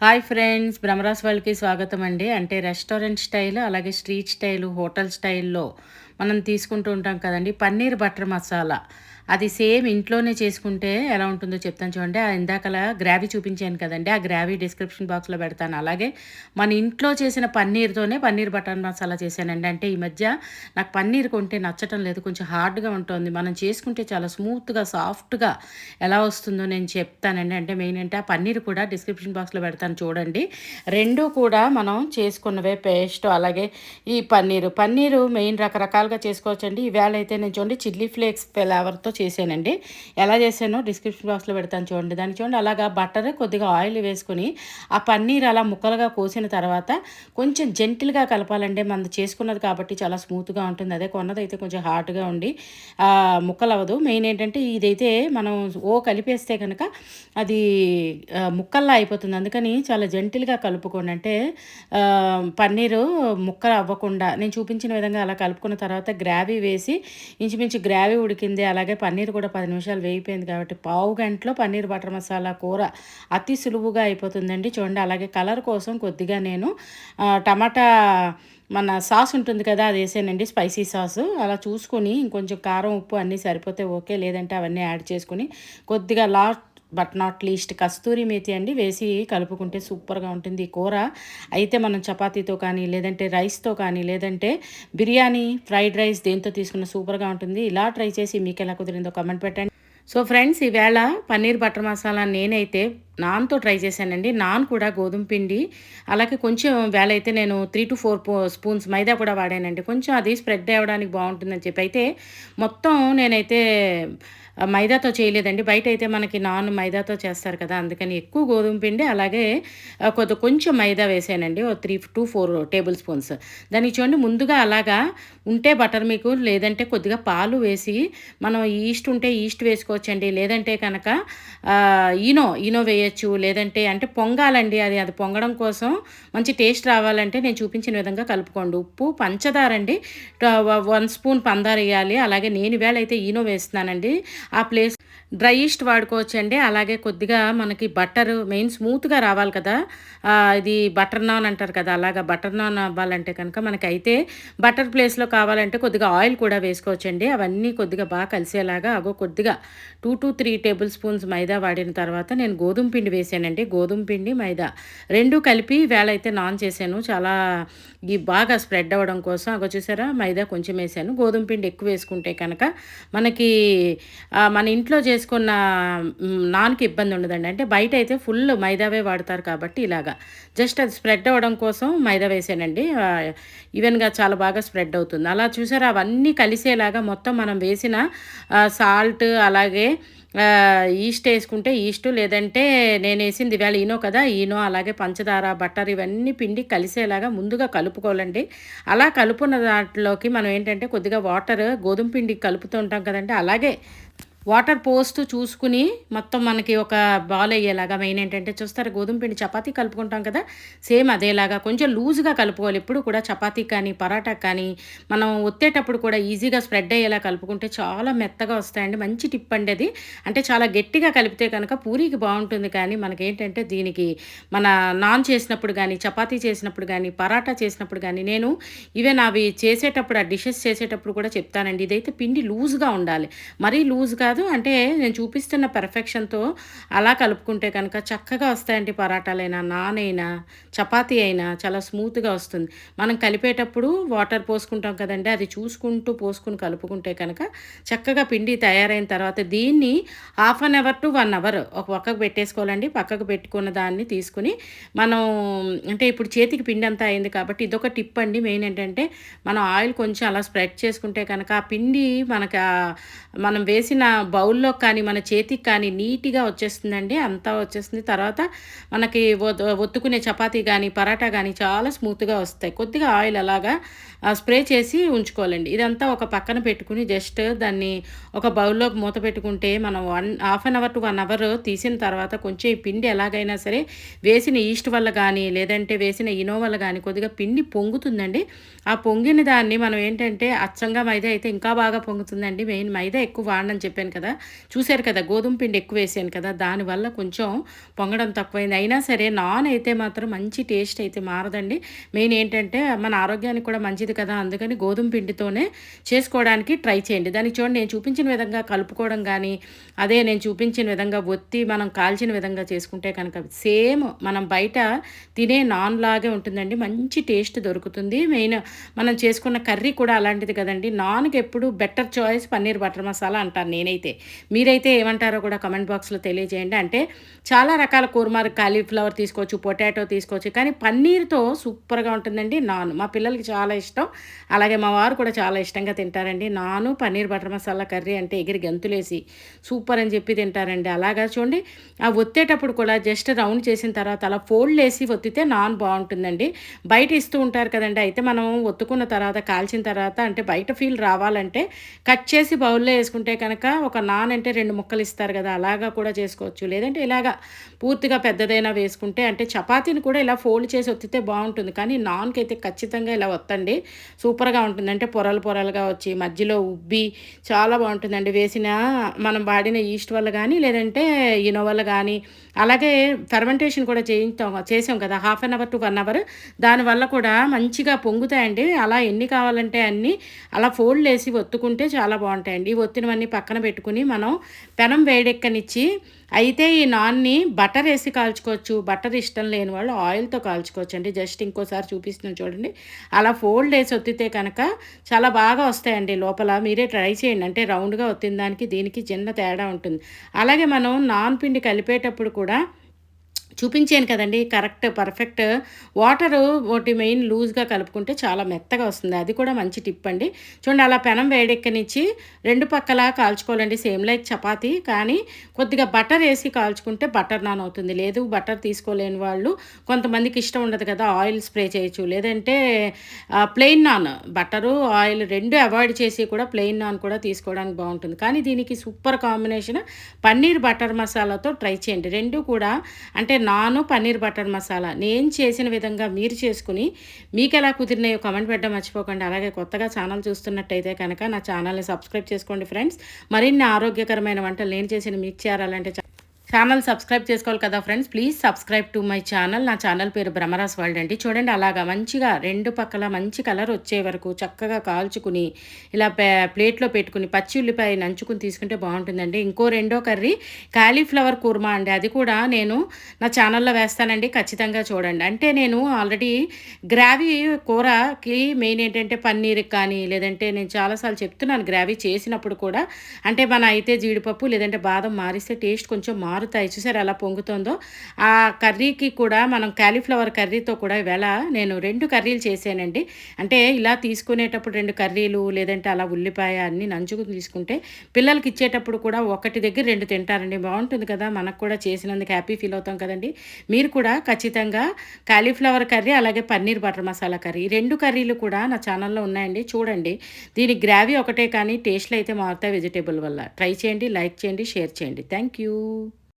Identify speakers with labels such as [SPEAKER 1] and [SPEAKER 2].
[SPEAKER 1] Hi friends బ్రహ్మరాస్ వాళ్ళకి స్వాగతం అండి. అంటే రెస్టారెంట్ స్టైల్ అలాగే స్ట్రీట్ స్టైల్ హోటల్ స్టైల్లో మనం తీసుకుంటూ ఉంటాం కదండి. పన్నీర్ బటర్ మసాలా. అది సేమ్ ఇంట్లోనే చేసుకుంటే ఎలా ఉంటుందో చెప్తాను చూడండి. ఆ ఇందాకలా గ్రావీ చూపించాను కదండి. ఆ గ్రావీ డిస్క్రిప్షన్ బాక్స్లో పెడతాను. అలాగే మన ఇంట్లో చేసిన పన్నీర్తోనే పన్నీర్ బటర్ మసాలా చేశానండి. అంటే ఈ మధ్య నాకు పన్నీర్ కొంటే నచ్చటం లేదు. కొంచెం హార్డ్గా ఉంటుంది. మనం చేసుకుంటే చాలా స్మూత్గా సాఫ్ట్గా ఎలా వస్తుందో నేను చెప్తానండి. అంటే మెయిన్ అంటే ఆ పన్నీర్ కూడా డిస్క్రిప్షన్ బాక్స్లో పెడతాను చూడండి. రెండు కూడా మనం చేసుకున్నవే పేస్ట్ అలాగే ఈ పన్నీరు. పన్నీరు మెయిన్ రకరకాల రకాలుగా చేసుకోవచ్చండి. ఈవేళ అయితే నేను చూడండి చిల్లీ ఫ్లేక్స్ ఫ్లేవర్తో చేశానండి. ఎలా చేశానో డిస్క్రిప్షన్ బాక్స్లో పెడతాను చూడండి. దాన్ని చూడండి అలాగా బటర్ కొద్దిగా ఆయిల్ వేసుకుని ఆ పన్నీర్ అలా ముక్కలుగా కోసిన తర్వాత కొంచెం జెంటిల్గా కలపాలండి. మనది చేసుకున్నది కాబట్టి చాలా స్మూత్గా ఉంటుంది. అదే కొన్నదైతే కొంచెం హార్డ్గా ఉండి ముక్కలు అవ్వదు మెయిన్ ఏంటంటే ఇదైతే మనం ఓ కలిపేస్తే కనుక అది ముక్కల్లా అయిపోతుంది. అందుకని చాలా జెంటిల్గా కలుపుకోండి. అంటే పన్నీరు ముక్కలు అవ్వకుండా నేను చూపించిన విధంగా అలా కలుపుకున్న తర్వాత తర్వాత గ్రావీ వేసి ఇంచుమించు గ్రావీ ఉడికింది. అలాగే పన్నీర్ కూడా పది నిమిషాలు వేగిపోయింది కాబట్టి పావు గంటలో పన్నీర్ బటర్ మసాలా కూర అతి సులువుగా అయిపోతుందండి చూడండి. అలాగే కలర్ కోసం కొద్దిగా నేను టమాటా మన సాస్ ఉంటుంది కదా అది వేసానండి స్పైసీ సాస్. అలా చూసుకొని ఇంకొంచెం కారం ఉప్పు అన్నీ సరిపోతే ఓకే. లేదంటే అవన్నీ యాడ్ చేసుకుని కొద్దిగా last but not least kasuri methi అండి వేసి కలుపుకుంటే సూపర్గా ఉంటుంది ఈ కూర. అయితే మనం చపాతీతో కానీ లేదంటే రైస్తో కానీ లేదంటే బిర్యానీ ఫ్రైడ్ రైస్ దేంతో తీసుకున్న సూపర్గా ఉంటుంది. ఇలా ట్రై చేసి మీకు ఎలా కుదిరిందో కమెంట్ పెట్టండి. సో ఫ్రెండ్స్ ఈవేళ పన్నీర్ బటర్ మసాలా నేనైతే నాన్తో ట్రై చేశానండి. నాన్ కూడా గోధుమ పిండి అలాగే కొంచెం వేలైతే నేను three to four spoons maida కూడా వాడానండి. కొంచెం అది స్ప్రెడ్ అవ్వడానికి బాగుంటుందని చెప్పి అయితే మొత్తం నేనైతే మైదాతో చేయలేదండి. బయట అయితే మనకి నాన్ మైదాతో చేస్తారు కదా అందుకని ఎక్కువ గోధుమ పిండి అలాగే కొద్ది కొంచెం మైదా వేసానండి. ఓ three to four tablespoons. దానికి చూడండి ముందుగా అలాగా ఉంటే బటర్ మీకు లేదంటే కొద్దిగా పాలు వేసి మనం ఈస్ట్ ఉంటే ఈస్ట్ వేసుకోవచ్చండి. లేదంటే కనుక ఈనో ఈనో వేయ వేయచ్చు లేదంటే అంటే పొంగాలండి అది. అది పొంగడం కోసం మంచి టేస్ట్ రావాలంటే నేను చూపించిన విధంగా కలుపుకోండి. ఉప్పు పంచదార అండి. వన్ స్పూన్ పందారు వేయాలి. అలాగే నేను వేళ అయితే ఈనో వేస్తున్నానండి. ఆ ప్లేస్ డ్రై ఈస్ట్ వాడుకోవచ్చు అండి అలాగే కొద్దిగా మనకి బటర్ మెయిన్ స్మూత్గా రావాలి కదా. ఇది బటర్ నాన్ అంటారు కదా. అలాగా బటర్ నాన్ అవ్వాలంటే కనుక మనకైతే బటర్ ప్లేస్లో కావాలంటే కొద్దిగా ఆయిల్ కూడా వేసుకోవచ్చండి. అవన్నీ కొద్దిగా బాగా కలిసేలాగా అగో కొద్దిగా two to three tablespoons maida వాడిన తర్వాత నేను గోధుమ పిండి వేసానండి. గోధుమ పిండి మైదా రెండు కలిపి వేళ అయితే నాన్ చేశాను. చాలా ఈ బాగా స్ప్రెడ్ అవ్వడం కోసం. అగో చూసారా? మైదా కొంచెం వేసాను. గోధుమ పిండి ఎక్కువ వేసుకుంటే కనుక మనకి మన ఇంట్లో చేసుకున్న నాన్కి ఇబ్బంది ఉండదండి. అంటే బయట అయితే ఫుల్ మైదావే వాడతారు కాబట్టి ఇలాగా. జస్ట్ అది స్ప్రెడ్ అవ్వడం కోసం మైదా వేసానండి. ఈవెన్గా చాలా బాగా స్ప్రెడ్ అవుతుంది. అలా చూసారా అవన్నీ కలిసేలాగా మొత్తం మనం వేసిన సాల్ట్ అలాగే ఈస్ట్ వేసుకుంటే ఈస్ట్ లేదంటే నేను వేసింది ఇవాళ ఈనో కదా ఈనో అలాగే పంచదార బట్టర్ ఇవన్నీ పిండి కలిసేలాగా ముందుగా కలుపుకోవాలండి. అలా కలుపున్న దాంట్లోకి మనం ఏంటంటే కొద్దిగా వాటర్ గోధుమ పిండి కలుపుతూ ఉంటాం కదండి. అలాగే వాటర్ పోస్ట్ చూసుకుని మొత్తం మనకి ఒక బాల్ అయ్యేలాగా మెయిన్ ఏంటంటే చూస్తారు గోధుమ పిండి చపాతీ కలుపుకుంటాం కదా సేమ్ అదేలాగా కొంచెం లూజ్గా కలుపుకోవాలి. ఎప్పుడు కూడా చపాతీ కానీ పరాటా కానీ మనం ఒత్తేటప్పుడు కూడా ఈజీగా స్ప్రెడ్ అయ్యేలా కలుపుకుంటే చాలా మెత్తగా వస్తాయండి. మంచి టిప్ అండి అది. అంటే చాలా గట్టిగా కలిపితే కనుక పూరికి బాగుంటుంది. కానీ మనకేంటంటే దీనికి మన నాన్ చేసినప్పుడు కానీ చపాతీ చేసినప్పుడు కానీ పరాటా చేసినప్పుడు కానీ నేను ఈవెన్ అవి చేసేటప్పుడు ఆ డిషెస్ చేసేటప్పుడు కూడా చెప్తానండి. ఇదైతే పిండి లూజ్గా ఉండాలి. మరీ లూజ్గా కాదు. అంటే నేను చూపిస్తున్న పెర్ఫెక్షన్తో అలా కలుపుకుంటే కనుక చక్కగా వస్తాయండి పరాటాలైనా నాన్ అయినా చపాతీ అయినా చాలా స్మూత్గా వస్తుంది. మనం కలిపేటప్పుడు వాటర్ పోసుకుంటాం కదండి అది చూసుకుంటూ పోసుకుని కలుపుకుంటే కనుక చక్కగా పిండి తయారైన తర్వాత దీన్ని half an hour to one hour ఒక పక్కకు పెట్టేసుకోవాలండి. పక్కకు పెట్టుకున్న దాన్ని తీసుకుని మనం అంటే ఇప్పుడు చేతికి పిండి అంతా అయింది కాబట్టి ఇదొక టిప్ అండి. మెయిన్ ఏంటంటే మనం ఆయిల్ కొంచెం అలా స్ప్రెడ్ చేసుకుంటే కనుక ఆ పిండి మనకి మనం వేసిన బౌల్లో కానీ మన చేతికి కానీ నీట్గా వచ్చేస్తుందండి. అంతా వచ్చేస్తుంది. తర్వాత మనకి ఒ- ఒత్తుకునే చపాతీ కానీ పరాటా కానీ చాలా స్మూత్గా వస్తాయి. కొద్దిగా ఆయిల్ అలాగా స్ప్రే చేసి ఉంచుకోవాలండి. ఇదంతా ఒక పక్కన పెట్టుకుని జస్ట్ దాన్ని ఒక బౌల్లో మూత పెట్టుకుంటే మనం one half an hour to one hour తీసిన తర్వాత కొంచెం ఈ పిండి ఎలాగైనా సరే వేసిన ఈస్ట్ వల్ల కానీ లేదంటే వేసిన ఇనో వల్ల కానీ కొద్దిగా పిండి పొంగుతుందండి. ఆ పొంగిన దాన్ని మనం ఏంటంటే అచ్చంగా మైదా అయితే ఇంకా బాగా పొంగుతుందండి. మెయిన్ మైదా ఎక్కువ వాడనని చెప్పాను కదా? చూశారు కదా గోధుమ పిండి ఎక్కువ వేసాను కదా దానివల్ల కొంచెం పొంగడం తక్కువైంది. అయినా సరే నాన్ అయితే మాత్రం మంచి టేస్ట్ అయితే మారదండి. మెయిన్ ఏంటంటే మన ఆరోగ్యానికి కూడా మంచిది కదా అందుకని గోధుమ పిండితోనే చేసుకోవడానికి ట్రై చేయండి. దానికి చూడండి నేను చూపించిన విధంగా కలుపుకోవడం కానీ అదే నేను చూపించిన విధంగా ఒత్తి మనం కాల్చిన విధంగా చేసుకుంటే కనుక సేమ్ మనం బయట తినే నాన్ లాగే ఉంటుందండి. మంచి టేస్ట్ దొరుకుతుంది. మెయిన్ మనం చేసుకున్న కర్రీ కూడా అలాంటిది కదండి. నాన్కి ఎప్పుడు better choice paneer butter masala అంటాను నేనైతే. మీరైతే ఏమంటారో కూడా కమెంట్ బాక్స్లో తెలియజేయండి. అంటే చాలా రకాల కూరమారు కాలీఫ్లవర్ తీసుకోవచ్చు పొటాటో తీసుకోవచ్చు కానీ పన్నీర్తో సూపర్గా ఉంటుందండి. నాన్ మా పిల్లలకి చాలా ఇష్టం. అలాగే మా వారు కూడా చాలా ఇష్టంగా తింటారండి. నాను పన్నీర్ బటర్ మసాలా కర్రీ అంటే ఎగిరి గంతులేసి సూపర్ అని చెప్పి తింటారండి. అలాగా చూడండి ఆ ఒత్తేటప్పుడు కూడా జస్ట్ రౌండ్ చేసిన తర్వాత అలా ఫోల్డ్ వేసి ఒత్తితే నాన్ బాగుంటుందండి. బయట ఇస్తూ ఉంటారు కదండి. అయితే మనం ఒత్తుకున్న తర్వాత కాల్చిన తర్వాత అంటే బయట ఫీల్ రావాలంటే కట్ చేసి బౌల్లో వేసుకుంటే కనుక ఒక నాన్ అంటే రెండు ముక్కలు ఇస్తారు కదా అలాగా కూడా చేసుకోవచ్చు. లేదంటే ఇలాగా పూర్తిగా పెద్దదైనా వేసుకుంటే అంటే చపాతీని కూడా ఇలా ఫోల్డ్ చేసి ఒత్తితే బాగుంటుంది. కానీ నాన్కి అయితే ఖచ్చితంగా ఇలా వత్తండి సూపర్గా ఉంటుంది. అంటే పొరలు పొరలుగా వచ్చి మధ్యలో ఉబ్బి చాలా బాగుంటుందండి. వేసిన మనం వాడిన ఈస్ట్ వల్ల కానీ లేదంటే ఇనో వల్ల కానీ అలాగే ఫెర్మెంటేషన్ కూడా చేయించాం చేసాం కదా half an hour to one hour. దానివల్ల కూడా మంచిగా పొంగుతాయండి. అలా ఎన్ని కావాలంటే అన్నీ అలా ఫోల్డ్ వేసి ఒత్తుకుంటే చాలా బాగుంటాయండి. ఈ ఒత్తినవన్నీ పక్కన పెట్టుకుని మనం పెనం వేడెక్కనిచ్చి అయితే ఈ నాన్ని బటర్ వేసి కాల్చుకోవచ్చు. బటర్ ఇష్టం లేని వాళ్ళు ఆయిల్తో కాల్చుకోవచ్చు అండి జస్ట్ ఇంకోసారి చూపిస్తున్నాను చూడండి. అలా ఫోల్డ్ వేసి ఒత్తితే కనుక చాలా బాగా వస్తాయండి లోపల. మీరే ట్రై చేయండి. అంటే రౌండ్గా ఒత్తిన దానికి దీనికి చిన్న తేడా ఉంటుంది. అలాగే మనం నాన్ పిండి కలిపేటప్పుడు కూడా చూపించాను కదండి. Correct perfect. వాటర్ ఒకటి మెయిన్ లూజ్గా కలుపుకుంటే చాలా మెత్తగా వస్తుంది. అది కూడా మంచి టిప్ అండి. చూడండి అలా పెనం వేడెక్కనిచ్చి రెండు పక్కల కాల్చుకోవాలండి. సేమ్ లైక్ చపాతి కానీ కొద్దిగా బటర్ వేసి కాల్చుకుంటే బటర్ నాన్ అవుతుంది. లేదు బటర్ తీసుకోలేని వాళ్ళు కొంతమందికి ఇష్టం ఉండదు కదా ఆయిల్ స్ప్రే చేయొచ్చు. లేదంటే ప్లెయిన్ నాన్ బటరు ఆయిల్ రెండు అవాయిడ్ చేసి కూడా ప్లెయిన్ నాన్ కూడా తీసుకోవడానికి బాగుంటుంది. కానీ దీనికి సూపర్ కాంబినేషన్ పన్నీర్ బటర్ మసాలాతో ట్రై చేయండి. రెండు కూడా అంటే నాను పన్నీర్ బటర్ మసాలా. నేను చేసిన విధంగా మీరు చేసుకుని మీకు ఎలా కుదిరినాయో కమెంట్ పెట్టడం మర్చిపోకండి. అలాగే కొత్తగా ఛానల్ చూస్తున్నట్టయితే కనుక నా ఛానల్ని సబ్స్క్రైబ్ చేసుకోండి ఫ్రెండ్స్ మరిన్ని ఆరోగ్యకరమైన వంటలు నేను చేసిన మీకు చేరాలంటే ఛానల్ సబ్స్క్రైబ్ చేసుకోవాలి కదా friends please subscribe to my channel నా ఛానల్ పేరు బ్రహ్మరాస్ వరల్డ్ అండి. చూడండి అలాగా మంచిగా రెండు పక్కల మంచి కలర్ వచ్చే వరకు చక్కగా కాల్చుకుని ఇలా ప్లేట్లో పెట్టుకుని పచ్చి ఉల్లిపాయ నంచుకుని తీసుకుంటే బాగుంటుందండి. ఇంకో రెండో కర్రీ కాలీఫ్లవర్ కూర్మా అండి. అది కూడా నేను నా ఛానల్లో వేస్తానండి. ఖచ్చితంగా చూడండి. అంటే నేను ఆల్రెడీ గ్రావీ కూరకి మెయిన్ ఏంటంటే పన్నీర్ కానీ లేదంటే నేను చాలాసార్లు చెప్తున్నాను గ్రావీ చేసినప్పుడు కూడా. అంటే మన అయితే జీడిపప్పు లేదంటే బాదం మారిస్తే టేస్ట్ కొంచెం మారు మారుతాయి చూసారు ఎలా పొంగుతుందో? ఆ కర్రీకి కూడా మనం క్యాలీఫ్లవర్ కర్రీతో కూడా ఇవాళ నేను రెండు కర్రీలు చేశానండి. అంటే ఇలా తీసుకునేటప్పుడు రెండు కర్రీలు లేదంటే అలా ఉల్లిపాయ అన్నీ నంచుకు తీసుకుంటే పిల్లలకి ఇచ్చేటప్పుడు కూడా ఒకటి దగ్గర రెండు తింటారండి. బాగుంటుంది కదా మనకు కూడా చేసినందుకు హ్యాపీ ఫీల్ అవుతాం కదండి. మీరు కూడా ఖచ్చితంగా కాలీఫ్లవర్ కర్రీ అలాగే పన్నీర్ బటర్ మసాలా కర్రీ రెండు కర్రీలు కూడా నా ఛానల్లో ఉన్నాయండి. చూడండి దీని గ్రావీ ఒకటే కానీ టేస్ట్లు అయితే మారుతాయి వెజిటేబుల్ వల్ల. ట్రై చేయండి లైక్ చేయండి షేర్ చేయండి. Thank you.